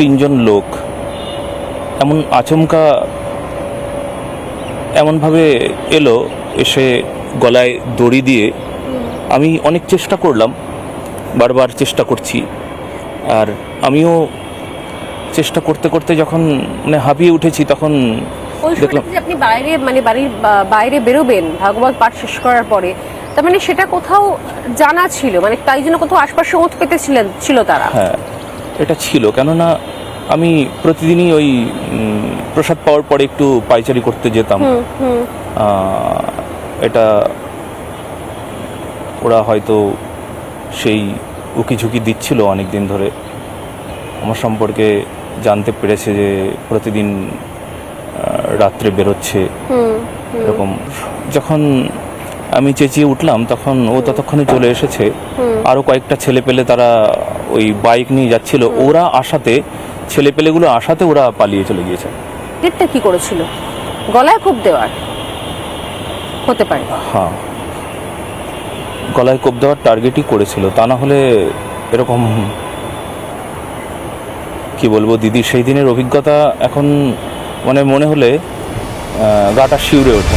তিনজন লোক এমন আচমকা এমনভাবে এলো এসে গলায় দড়ি দিয়ে আমি অনেক চেষ্টা করলাম বারবার চেষ্টা করছি। আর আমিও চেষ্টা করতে করতে যখন মানে হাঁপিয়ে উঠেছি তখন দেখলাম যে আপনি বাইরে মানে বাড়ির বাইরে বেরোবেন ভাগবত পাঠ শেষ করার পরে তার মানে সেটা কোথাও জানা ছিল মানে তাই জন্য কোথাও আশপাশে ওত পেতেছিলেন ছিল তারা। হ্যাঁ। এটা ছিল কেননা আমি প্রতিদিনই ওই প্রসাদ পাওয়ার পরে একটু পাইচারি করতে যেতাম। এটা ওরা হয়তো সেই উকি ঝুঁকি দিচ্ছিল অনেক দিন ধরে। আমার সম্পর্কে জানতে পেরেছে যে প্রতিদিন রাত্রে বেরোচ্ছে। এরকম যখন আমি চেঁচিয়ে উঠলাম তখন ও ততক্ষণে চলে এসেছে। আরও কয়েকটা ছেলে পেলে তারা ওই বাইক নিয়ে যাচ্ছিল। ওরা আসাতে ছেলে পেলেগুলো আসাতে ওরা পালিয়ে চলে গিয়েছে। কি করেছিল? গলায় খুব দেওয়ার? হতে পারে। হ্যাঁ। গলায় কোপ দেওয়ার টার্গেটই করেছিল। তা না হলে এরকম কি বলব দিদি সেই দিনের অভিজ্ঞতা এখন মানে মনে হলে গাটা শিউরে ওঠে।